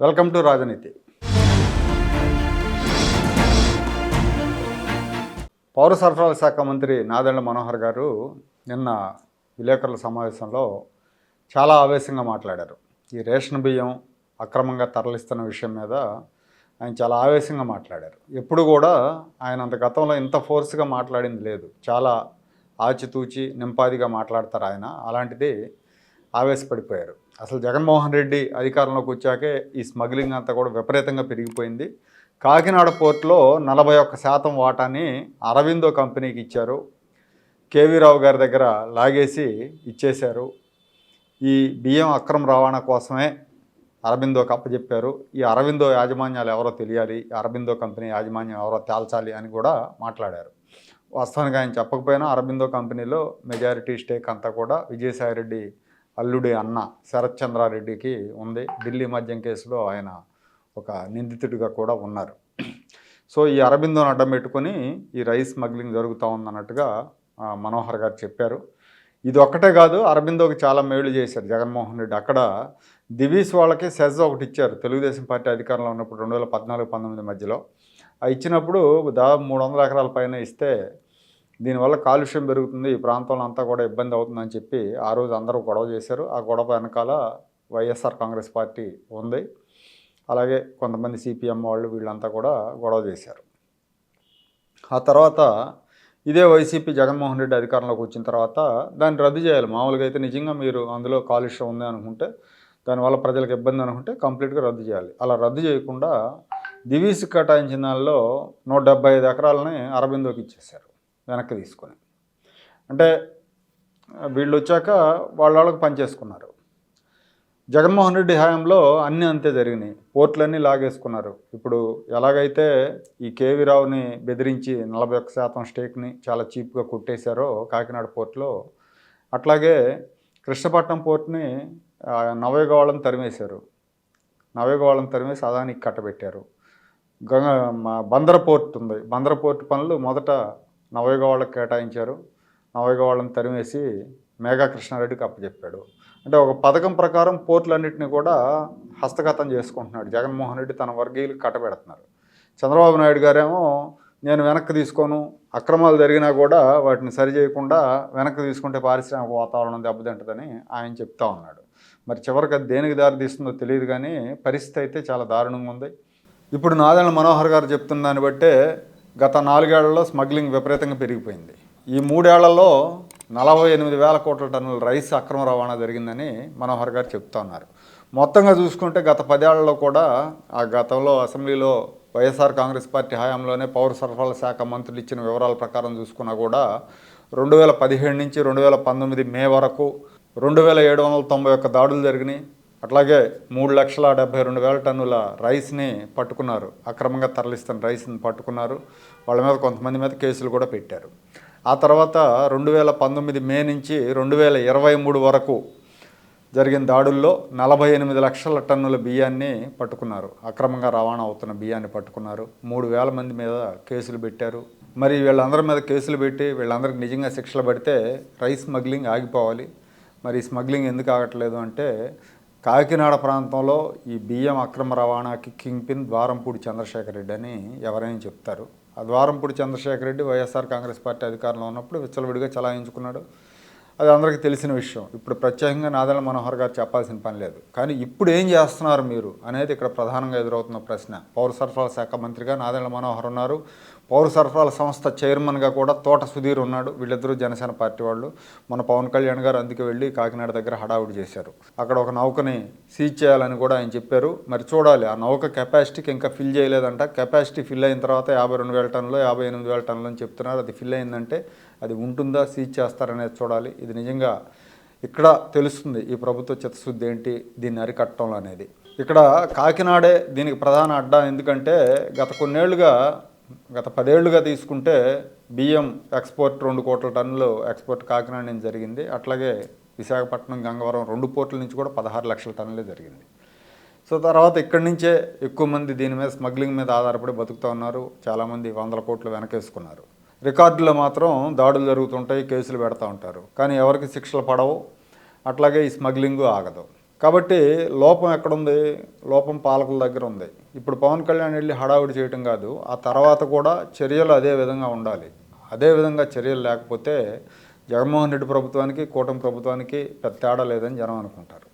Welcome to రాజనీతి. పౌర సరఫరాల శాఖ మంత్రి నాదెండ్ల మనోహర్ గారు నిన్న విలేకరుల సమావేశంలో చాలా ఆవేశంగా మాట్లాడారు. ఈ రేషన్ బియ్యం అక్రమంగా తరలిస్తున్న విషయం మీద ఆయన చాలా ఆవేశంగా మాట్లాడారు. ఎప్పుడు కూడా ఆయన అంత గతంలో ఇంత ఫోర్స్గా మాట్లాడింది లేదు. చాలా ఆచితూచి నింపాదిగా మాట్లాడతారు ఆయన. అలాంటిది ఆవేశపడిపోయారు. అసలు జగన్మోహన్ రెడ్డి అధికారంలోకి వచ్చాకే ఈ స్మగ్లింగ్ అంతా కూడా విపరీతంగా పెరిగిపోయింది. కాకినాడ పోర్టులో నలభై ఒక్క శాతం వాటాని అరవిందో కంపెనీకి ఇచ్చారు. కేవీ రావు గారి దగ్గర లాగేసి ఇచ్చేశారు. ఈ బియ్యం అక్రమ రవాణా కోసమే అరబిందోకి అప్పచెప్పారు ఈ అరవిందో యాజమాన్యాలు ఎవరో తెలియాలి అరబిందో కంపెనీ యాజమాన్యం ఎవరో తేల్చాలి అని కూడా మాట్లాడారు. వాస్తవానికి ఆయన చెప్పకపోయినా అరబిందో కంపెనీలో మెజారిటీ స్టేక్ అంతా కూడా విజయసాయిరెడ్డి అల్లుడి అన్న శరత్ చంద్రారెడ్డికి ఉంది. ఢిల్లీ మద్యం కేసులో ఆయన ఒక నిందితుడిగా కూడా ఉన్నారు. సో ఈ అరబిందోని అడ్డం పెట్టుకొని ఈ రైస్ స్మగ్లింగ్ జరుగుతూ ఉందన్నట్టుగా మనోహర్ గారు చెప్పారు. ఇది ఒక్కటే కాదు అరబిందోకి చాలా మేలు చేశారు జగన్మోహన్ రెడ్డి. అక్కడ దివీస్ వాళ్ళకి సెజ్ ఒకటి ఇచ్చారు. తెలుగుదేశం పార్టీ అధికారంలో ఉన్నప్పుడు రెండు వేల పద్నాలుగు పంతొమ్మిది మధ్యలో. ఆ ఇచ్చినప్పుడు దాదాపు మూడు వందల ఎకరాల పైన ఇస్తే దీనివల్ల కాలుష్యం పెరుగుతుంది ఈ ప్రాంతంలో అంతా కూడా ఇబ్బంది అవుతుందని చెప్పి ఆ రోజు అందరూ గొడవ చేశారు. ఆ గొడవ వెనకాల వైఎస్ఆర్ కాంగ్రెస్ పార్టీ ఉంది. అలాగే కొంతమంది సిపిఎం వాళ్ళు వీళ్ళంతా కూడా గొడవ చేశారు. ఆ తర్వాత ఇదే వైసీపీ జగన్మోహన్ రెడ్డి అధికారంలోకి వచ్చిన తర్వాత దాన్ని రద్దు చేయాలి. మామూలుగా అయితే నిజంగా మీరు అందులో కాలుష్యం ఉంది అనుకుంటే దానివల్ల ప్రజలకు ఇబ్బంది అనుకుంటే కంప్లీట్గా రద్దు చేయాలి. అలా రద్దు చేయకుండా దివీస్ కేటాయించిన దానిలో నూట డెబ్బై ఐదు ఎకరాలని అరబిందోకి ఇచ్చేశారు. వెనక్కి తీసుకొని. అంటే వీళ్ళు వచ్చాక వాళ్ళ వాళ్ళకి పనిచేసుకున్నారు జగన్మోహన్ రెడ్డి హయాంలో అన్నీ అంతే జరిగినాయి. పోర్ట్లన్నీ లాగేసుకున్నారు. ఇప్పుడు ఎలాగైతే ఈ కేవీ రావుని బెదిరించి నలభై ఒక్క శాతం స్టేక్ని చాలా చీప్గా కొట్టేశారో కాకినాడ పోర్టులో అట్లాగే కృష్ణపట్నం పోర్ట్ని నవయగోళం తరిమేశారు. నవేగవాళ్ళని తరిమేసి అదానికి కట్టబెట్టారు. గంగ మా బందర పోర్ట్ ఉంది. బందర పోర్ట్ పనులు మొదట నవేగవాళ్ళకి కేటాయించారు. నవేగవాళ్ళని తరిమేసి మేఘా కృష్ణారెడ్డికి అప్పచెప్పాడు అంటే ఒక పథకం ప్రకారం పోర్టులన్నింటినీ కూడా హస్తగతం చేసుకుంటున్నాడు. జగన్మోహన్ రెడ్డి తన వర్గీయులకు కట్టబెడుతున్నారు. చంద్రబాబు నాయుడు గారేమో నేను వెనక్కి తీసుకోను అక్రమాలు జరిగినా కూడా వాటిని సరి చేయకుండా వెనక్కి తీసుకుంటే పారిశ్రామిక వాతావరణం దెబ్బతింటుందని ఆయన చెప్తా ఉన్నాడు. మరి చివరికి అది దేనికి దారి తీస్తుందో తెలియదు కానీ పరిస్థితి అయితే చాలా దారుణంగా ఉంది. ఇప్పుడు నాదెండ్ల మనోహర్ గారు చెప్తున్న దాన్ని బట్టే గత నాలుగేళ్ళలో స్మగ్లింగ్ విపరీతంగా పెరిగిపోయింది. ఈ మూడేళ్ళలో నలభై ఎనిమిది వేల కోట్ల టన్నుల రైస్ అక్రమ రవాణా జరిగిందని మనోహర్ గారు చెప్తా ఉన్నారు. మొత్తంగా చూసుకుంటే గత పదేళ్ళలో కూడా ఆ గతంలో అసెంబ్లీలో వైఎస్ఆర్ కాంగ్రెస్ పార్టీ హయాంలోనే పౌర సరఫరాల శాఖ మంత్రులు ఇచ్చిన వివరాల ప్రకారం చూసుకున్నా కూడా రెండు వేల పదిహేడు నుంచి రెండు వేల పంతొమ్మిది మే వరకు రెండు వేల ఏడు వందల తొంభై ఒక్క దాడులు జరిగినాయి. అట్లాగే మూడు లక్షల డెబ్బై రెండు వేల టన్నుల రైస్ని పట్టుకున్నారు. అక్రమంగా తరలిస్తున్న రైస్ని పట్టుకున్నారు. వాళ్ళ మీద కొంతమంది మీద కేసులు కూడా పెట్టారు. ఆ తర్వాత రెండు వేల పంతొమ్మిది మే నుంచి రెండు వేల ఇరవై మూడు వరకు జరిగిన దాడుల్లో నలభై ఎనిమిది లక్షల టన్నుల బియ్యాన్ని పట్టుకున్నారు. అక్రమంగా రవాణా అవుతున్న బియ్యాన్ని పట్టుకున్నారు. మూడు వేల మంది మీద కేసులు పెట్టారు. మరి వీళ్ళందరి మీద కేసులు పెట్టి వీళ్ళందరికీ నిజంగా శిక్షలు పడితే రైస్ స్మగ్లింగ్ ఆగిపోవాలి. మరి స్మగ్లింగ్ ఎందుకు ఆగట్లేదు అంటే కాకినాడ ప్రాంతంలో ఈ బియ్యం అక్రమ రవాణాకి కింగ్ పిన్ ద్వారంపూడి చంద్రశేఖర్ రెడ్డి అని ఎవరైనా చెప్తారు. ఆ ద్వారంపూడి చంద్రశేఖర్ రెడ్డి వైఎస్ఆర్ కాంగ్రెస్ పార్టీ అధికారంలో ఉన్నప్పుడు విచ్చలవిడిగా చలాయించుకున్నాడు. అది అందరికీ తెలిసిన విషయం. ఇప్పుడు ప్రత్యేకంగా నాదల మనోహర్ గారు చెప్పాల్సిన పని లేదు. కానీ ఇప్పుడు ఏం చేస్తున్నారు మీరు అనేది ఇక్కడ ప్రధానంగా ఎదురవుతున్న ప్రశ్న. పౌర సరఫరాల శాఖ మంత్రిగా నాదల మనోహర్ ఉన్నారు. పౌర సరఫరాల సంస్థ చైర్మన్గా కూడా తోట సుధీర్ ఉన్నాడు. వీళ్ళిద్దరూ జనసేన పార్టీ వాళ్ళు. మన పవన్ కళ్యాణ్ గారు అందుకే వెళ్ళి కాకినాడ దగ్గర హడావుడి చేశారు. అక్కడ ఒక నౌకని సీజ్ చేయాలని కూడా ఆయన చెప్పారు. మరి చూడాలి ఆ నౌక కెపాసిటీకి ఇంకా ఫిల్ చేయలేదంట. కెపాసిటీ ఫిల్ అయిన తర్వాత యాభై రెండు వేల టన్నులు యాభై ఎనిమిది వేల టన్నులు అని చెప్తున్నారు. అది ఫిల్ అయిందంటే అది ఉంటుందా సీజ్ చేస్తారనేది చూడాలి. ఇది నిజంగా ఇక్కడ తెలుస్తుంది ఈ ప్రభుత్వ చిత్తశుద్ధి ఏంటి దీన్ని అరికట్టడంలో అనేది. ఇక్కడ కాకినాడే దీనికి ప్రధాన అడ్డా ఎందుకంటే గత కొన్నేళ్ళుగా గత పదేళ్ళుగా తీసుకుంటే బియ్యం ఎక్స్పోర్ట్ రెండు కోట్ల టన్నులు ఎక్స్పోర్ట్ కాకినాడ నుంచి జరిగింది. అట్లాగే విశాఖపట్నం గంగవరం రెండు పోర్టుల నుంచి కూడా పదహారు లక్షల టన్నులే జరిగింది. సో తర్వాత ఇక్కడి నుంచే ఎక్కువ మంది దీని మీద స్మగ్లింగ్ మీద ఆధారపడి బతుకుతూ ఉన్నారు. చాలామంది వందల కోట్లు వెనకేసుకున్నారు. రికార్డులో మాత్రం దాడులు జరుగుతుంటాయి కేసులు పెడతా ఉంటారు. కానీ ఎవరికి శిక్షలు పడవు. అట్లాగే ఈ స్మగ్లింగ్ ఆగదు. కాబట్టి లోపం ఎక్కడుంది? లోపం పాలకుల దగ్గర ఉంది. ఇప్పుడు పవన్ కళ్యాణ్ వెళ్ళి హడావుడి చేయటం కాదు. ఆ తర్వాత కూడా చర్యలు అదే విధంగా ఉండాలి. అదే విధంగా చర్యలు లేకపోతే జగన్మోహన్ రెడ్డి ప్రభుత్వానికి కూటమి ప్రభుత్వానికి పెద్ద తేడా లేదని జనం అనుకుంటారు.